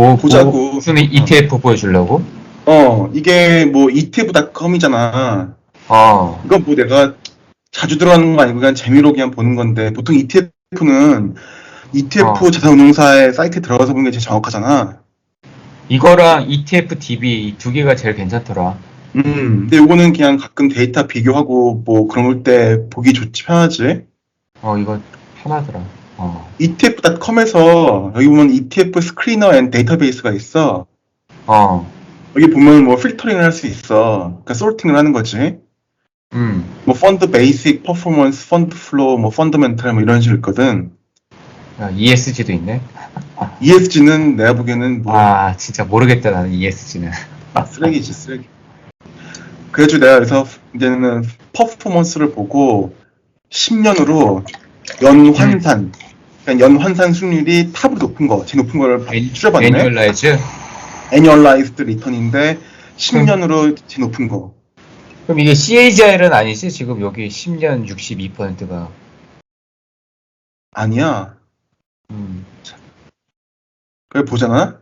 보, 보자고. 무슨 ETF 보여주려고? 어, 이게 뭐 etf.com이잖아. 어, 이건 뭐 내가 자주 들어가는 거 아니고 그냥 재미로 그냥 보는 건데 보통 ETF는 ETF 어. 자산운용사의 사이트에 들어가서 보는 게 제일 정확하잖아. 이거랑 ETF DB 이두 개가 제일 괜찮더라. 음, 근데 요거는 그냥 가끔 데이터 비교하고 뭐 그런 때 보기 좋지 편하지. 어, 이거 편하더라. 어, ETF.com에서 여기 보면 ETF 스크리너 앤 데이터베이스가 있어. 어, 여기 보면 뭐 필터링을 할 수 있어. 그러니까 소르팅을 하는 거지. 음, 뭐 펀드 베이직, 퍼포먼스, 펀드 플로우, 뭐 펀더멘탈 뭐 이런 식으로 있거든. 야, ESG도 있네. ESG는 내가 보기에는 뭐 아, 진짜 모르겠다, 나는 ESG는. 쓰레기지 쓰레기. 그래가지고 내가 여기서 이제는 퍼포먼스를 보고 10년으로 연환산, 그러니까 연 환산 수익률이 탑으로 높은 거, 제일 높은 거를 추려봤네. 애뉴얼라이즈? 애니얼라이즈드 리턴인데 10년으로 제일 높은 거. 그럼 이게 CAGR은 아니지? 지금 여기 10년 62%가. 아니야. 음, 그래 보잖아.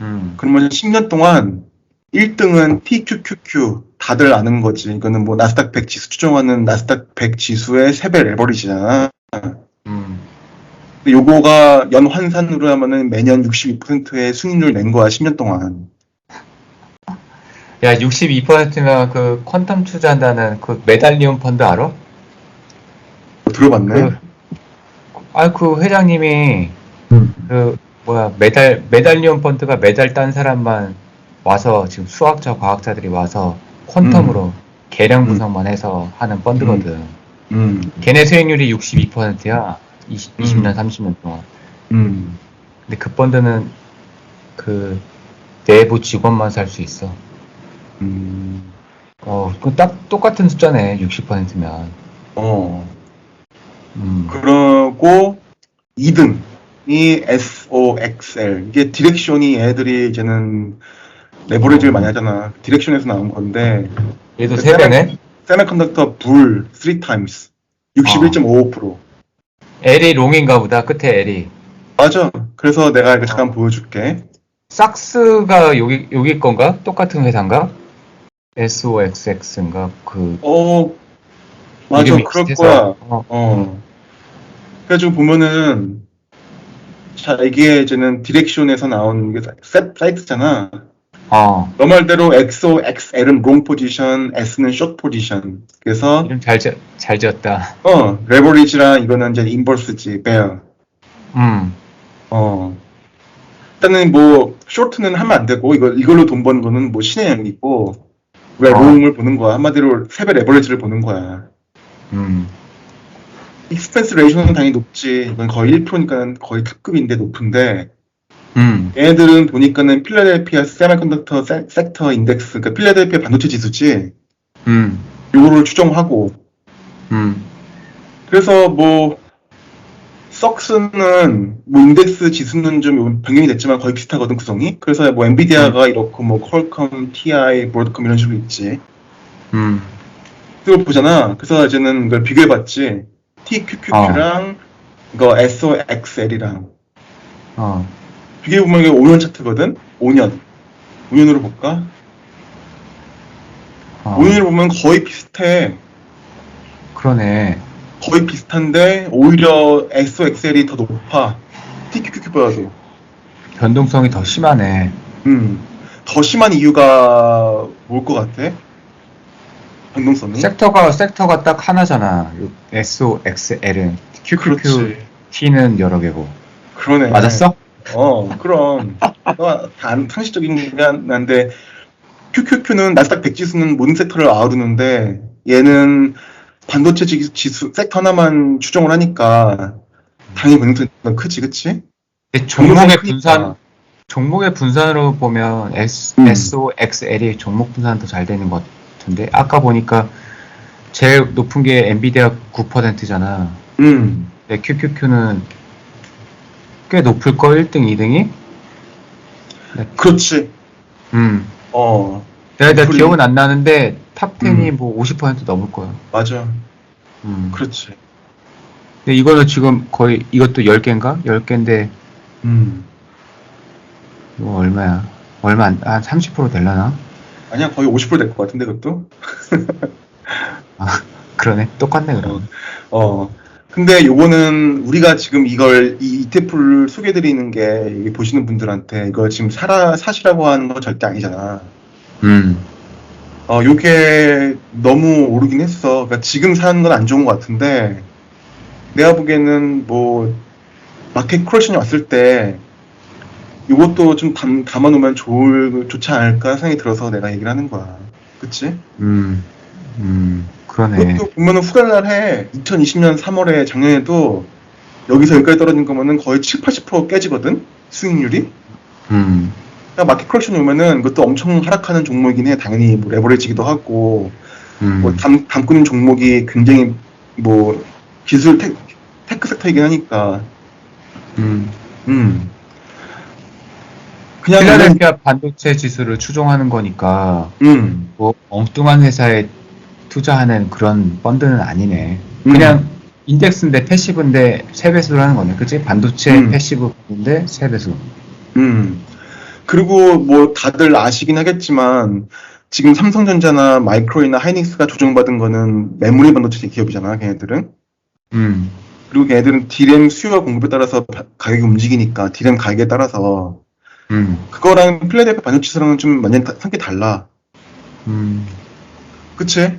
음, 그러면 10년 동안 1등은 TQQQ 다들 아는 거지. 이거는 뭐 나스닥 100 지수 추정하는 나스닥 100 지수의 3배 레버리지잖아. 음. 근데 요거가 연환산으로 하면은 매년 62%의 수익률 낸 거야, 10년 동안. 야, 62%면 그 퀀텀 투자한다는 그 메달리온 펀드 알아? 뭐 들어봤네. 그, 아, 그 회장님이 음. 그 뭐야 메달 메달리온 펀드가 메달 딴 사람만 와서 지금 수학자 과학자들이 와서 퀀텀으로 계량 분석만 해서 하는 펀드거든. 음, 걔네 수익률이 62%야. 20, 20년 30년 동안. 음. 근데 그 펀드는 그 내부 직원만 살 수 있어. 음. 어, 그 딱 똑같은 숫자네. 60%면. 어. 음. 그러고 2등이 SOXL. 이게 디렉션이 애들이 이제는 레버리지를 많이 하잖아. 디렉션에서 나온 건데, 얘도 세 배네. 세미컨덕터 불 3times. 61.55%. L이 롱인가 보다. 끝에 L이. 맞아. 그래서 내가 이거 잠깐 보여줄게. 삭스가 여기 여기 건가? 똑같은 회사인가? SOXX인가? 그 어, 맞아. 이름이 그럴 비슷해서. 거야. 어, 어. 그래가지고 보면은, 자, 이게 이제는 디렉션에서 나온 게 사- 사이트잖아. 어. 너 말대로 XOXL은 롱 포지션, S는 숏 포지션. 그래서, 이름 잘, 지- 잘 지었다. 어, 레버리지랑 이거는 이제 인버스지, 베어. 음. 어. 일단은 뭐, 쇼트는 하면 안 되고, 이거, 이걸로 돈 버는 거는 뭐 신의 영이고, 우리가 어. 롱을 보는 거야. 한마디로 세배 레버리지를 보는 거야. 음. 익스펜스 레이션은 당연히 높지. 이건 거의 1%니까 거의 특급인데 높은데, 음. 얘네들은 보니까는 필라델피아 세미컨덕터 세- 섹터 인덱스, 그러니까 필라델피아 반도체 지수지. 음. 요거를 추정하고, 음. 그래서 뭐, 썩스는, 뭐, 인덱스 지수는 좀 변경이 됐지만 거의 비슷하거든, 구성이. 그래서 뭐, 엔비디아가 이렇고, 뭐, 퀄컴, TI, 브로드컴 이런 식으로 있지. 음. 그걸 보잖아. 그래서 이제는 이걸 비교해봤지. TQQQ랑, 이거 SOXL이랑. 어. 비교해보면 이게 5년 차트거든? 5년. 5년으로 볼까? 어. 5년으로 보면 거의 비슷해. 그러네. 거의 비슷한데, 오히려 SOXL이 더 높아. TQQQ보다도. 변동성이 더 심하네. 음, 더 심한 이유가 뭘 것 같아? 변동성이? 섹터가 섹터가 딱 하나잖아. 요 SOXL은. QQQT는 여러 개고. 그러네. 맞았어? 어, 그럼. 어, 단, 상식적인 게 한데, QQQ는 나스닥 100 지수는 모든 섹터를 아우르는데, 얘는 반도체 지- 지수, 섹터 하나만 추정을 하니까, 당연히 변동성이 더 크지, 그치? 종목의. 분산 종목의 분산으로 보면 S, 음. SOXL이 종목 분산 더 잘 되는 것 같은데 아까 보니까 제일 높은 게 엔비디아 9%잖아. 음, 근데 QQQ는 꽤 높을 거 1등, 2등이? 그렇지. 음. 어, 내가, 내가 기억은 안 나는데 탑 10이 음. 뭐50% 넘을 거야. 맞아. 음. 그렇지. 근데 이거는 지금 거의 이것도 10개인가? 10개인데 음. 이거 얼마야? 얼마 안, 한 30% 될라나? 아니야, 거의 50%될 것 같은데, 그것도? 그러네. 똑같네, 그럼. 어. 근데 요거는 우리가 지금 이걸, 이 ETF를 소개해드리는 게, 여기 보시는 분들한테 이걸 지금 사라, 사시라고 하는 건 절대 아니잖아. 음, 어, 요게 너무 오르긴 했어. 그러니까 지금 사는 건 안 좋은 것 같은데, 내가 보기에는 뭐, 마켓 크러션이 왔을 때, 요것도 좀 담, 담아놓으면 좋을, 좋지 않을까 생각이 들어서 내가 얘기를 하는 거야. 그치? 음, 음, 그러네. 그것도 보면은 후달날 해. 2020년 3월에 작년에도 여기서 여기까지 떨어진 거면은 거의 7, 80% 깨지거든? 수익률이? 음, 그러니까 마켓 크러션이 오면은 그것도 엄청 하락하는 종목이긴 해. 당연히 뭐 레버리지기도 하고, 음, 뭐 담, 담고 있는 종목이 굉장히 뭐 기술 테, 테크 섹터이긴 하니까. 음. 음. 그냥 필라델피아 반도체 지수를 추종하는 거니까, 음. 뭐, 엉뚱한 회사에 투자하는 그런 펀드는 아니네. 음. 그냥, 인덱스인데 패시브인데 세배수를 하는 거네. 그치? 반도체 음. 패시브인데 세배수 음. 그리고 뭐 다들 아시긴 하겠지만 지금 삼성전자나 마이크로이나 하이닉스가 조정받은 거는 메모리 반도체 기업이잖아, 걔네들은. 음, 그리고 걔네들은 D램 수요와 공급에 따라서 바- 가격이 움직이니까 D램 가격에 따라서 음, 그거랑 필라델피아 반도체랑은 좀 완전 히 성격이 달라. 음, 그치?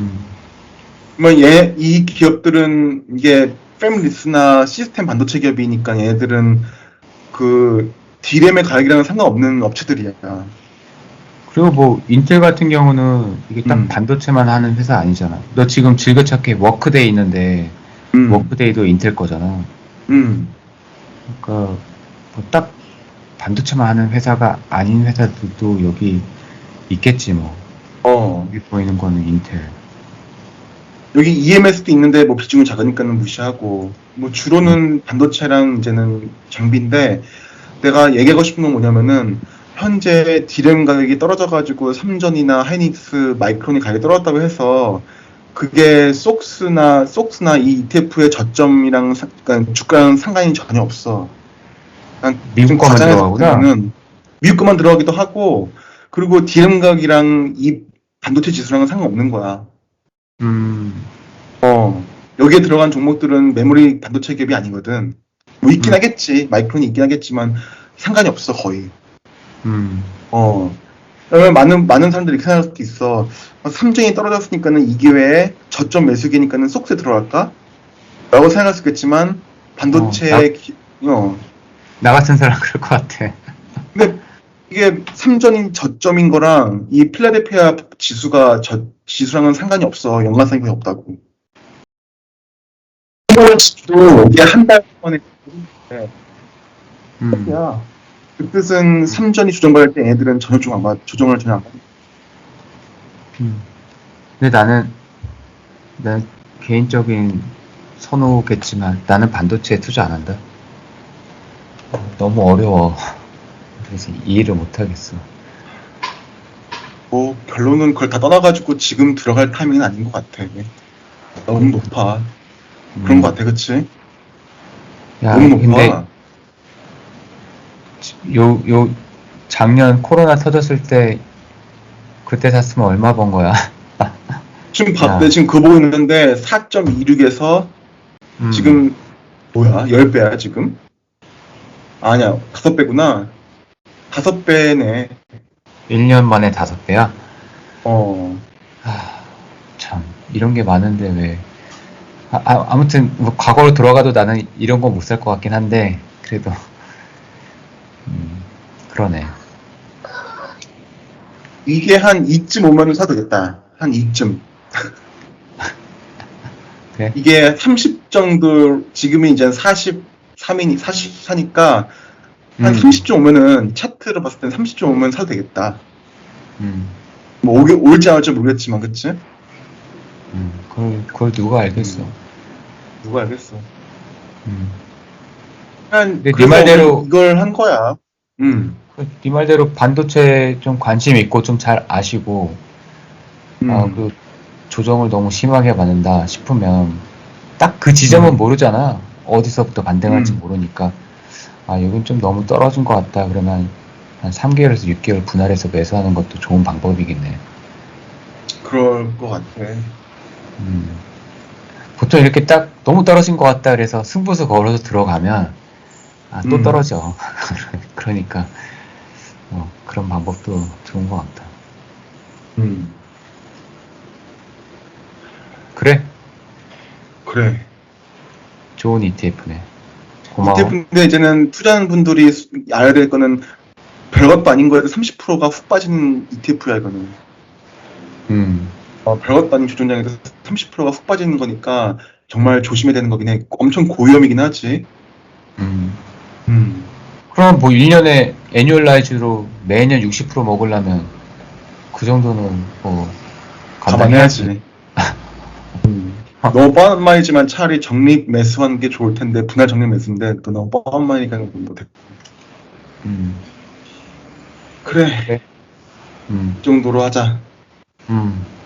음, 뭐 얘, 이 기업들은 이게 패밀리스나 시스템 반도체 기업이니까 얘네들은 그 D램의 가격이랑은 상관없는 업체들이야. 그리고 뭐 인텔 같은 경우는 이게 딱 음. 반도체만 하는 회사 아니잖아. 너 지금 즐겨찾기 워크데이 있는데 음, 워크데이도 인텔 거잖아. 음, 그러니까 뭐 딱 반도체만 하는 회사가 아닌 회사들도 여기 있겠지 뭐. 어. 여기 보이는 거는 인텔. 여기 EMS도 있는데 뭐 비중이 작으니까는 무시하고 뭐 주로는 반도체랑 이제는 장비인데 내가 얘기하고 싶은 건 뭐냐면은 현재 디램 가격이 떨어져가지고 삼전이나 하이닉스, 마이크론이 가격이 떨어졌다고 해서 그게 속스나 속스나 이 ETF의 저점이랑 사- 그러니까 주가랑 상관이 전혀 없어. 미국 과장해서 들어가구나. 미국 거만 들어가기도 하고 그리고 디램 가격이랑 이 반도체 지수랑은 상관없는 거야. 음, 어, 여기에 들어간 종목들은 메모리 반도체 기업이 아니거든. 뭐 있긴 음. 하겠지. 마이크론이 있긴 하겠지만 상관이 없어, 거의. 음, 어. 그러면 많은, 많은 사람들이 이렇게 생각할 수도 있어. 어, 삼성이 떨어졌으니까는 이 기회에 저점 매수기니까는 속세 들어갈까? 라고 생각할 수 있겠지만, 반도체, 어, 나- 기, 어. 나 같은 사람 그럴 것 같아. 근데 이게 삼전인 저점인 거랑 이 필라델피아 지수가 저, 지수랑은 상관이 없어. 연관성이 거의 없다고. 지수도 이게 한 달 만에 음, 야. 그 뜻은 삼전이 조정받을 때 애들은 전혀 좀 아마 조정을 전혀 안 받아. 음. 근데 나는 난 개인적인 선호겠지만 나는 반도체에 투자 안 한다. 너무 어려워. 그래서 이해를 못 하겠어. 뭐 결론은 그걸 다 떠나가지고 지금 들어갈 타이밍은 아닌 것 같아. 너무 높아. 그런 음. 것 같아, 그치? 야, 너무 높아. 근데 요, 요, 작년 코로나 터졌을 때, 그때 샀으면 얼마 번 거야? 지금 야. 봤, 내 지금 그거 보고 있는데 4.26에서 음, 지금 뭐야? 10배야 지금? 아니야, 5배구나. 5배네. 1년 만에 다섯 배야? 어. 아, 참, 이런 게 많은데 왜. 아, 아, 아 무튼, 뭐, 과거로 돌아가도 나는 이런 거못살 것 같긴 한데, 그래도, 음, 그러네. 이게 한 2쯤 오면은 사도 되겠다. 한 2쯤. 그래? 이게 30 정도, 지금이 이제 43이니, 44니까, 한 음. 30쯤 오면은, 차트를 봤을 땐 30쯤 오면 사도 되겠다. 음, 뭐, 오게, 올지 안 올지 모르겠지만, 그치? 음, 그걸, 그걸 누가 알겠어. 누가 알겠어. 음. 그냥, 네 그래서 말대로- 이걸 한 거야. 음. 그, 네 말대로 반도체 좀 관심 있고 좀 잘 아시고, 음. 어, 그 조정을 너무 심하게 받는다 싶으면 딱 그 지점은 음. 모르잖아. 어디서부터 반등할지 음. 모르니까. 아, 여긴 좀 너무 떨어진 것 같다. 그러면 한 3개월에서 6개월 분할해서 매수하는 것도 좋은 방법이겠네요. 그럴 것 같아. 음. 보통 이렇게 딱 너무 떨어진 것 같다 그래서 승부수 걸어서 들어가면 아, 또 음. 떨어져. 그러니까 어, 그런 방법도 좋은 것 같다. 음, 그래, 그래. 좋은 ETF네. 고마워. 근데 이제는 투자하는 분들이 수- 알아야 될 거는 별것도 아닌 거에도 30%가 훅 빠지는 ETF야 이거는. 음, 어, 별것도 아닌 주전장에서 30%가 훅 빠지는 거니까 정말 조심해야 되는 거긴 해. 엄청 고위험이긴 하지. 음. 음. 그럼 뭐 1년에 애뉴얼라이즈로 매년 60% 먹으려면 그 정도는 뭐 감당해야지. 감안해야지. 음. 너무 뻔한 말이지만 차라리 적립 매수하는 게 좋을 텐데 분할 적립 매수인데 또 너무 뻔한 말이니까 못해. 음, 그래 음, 이 정도로 하자. 음.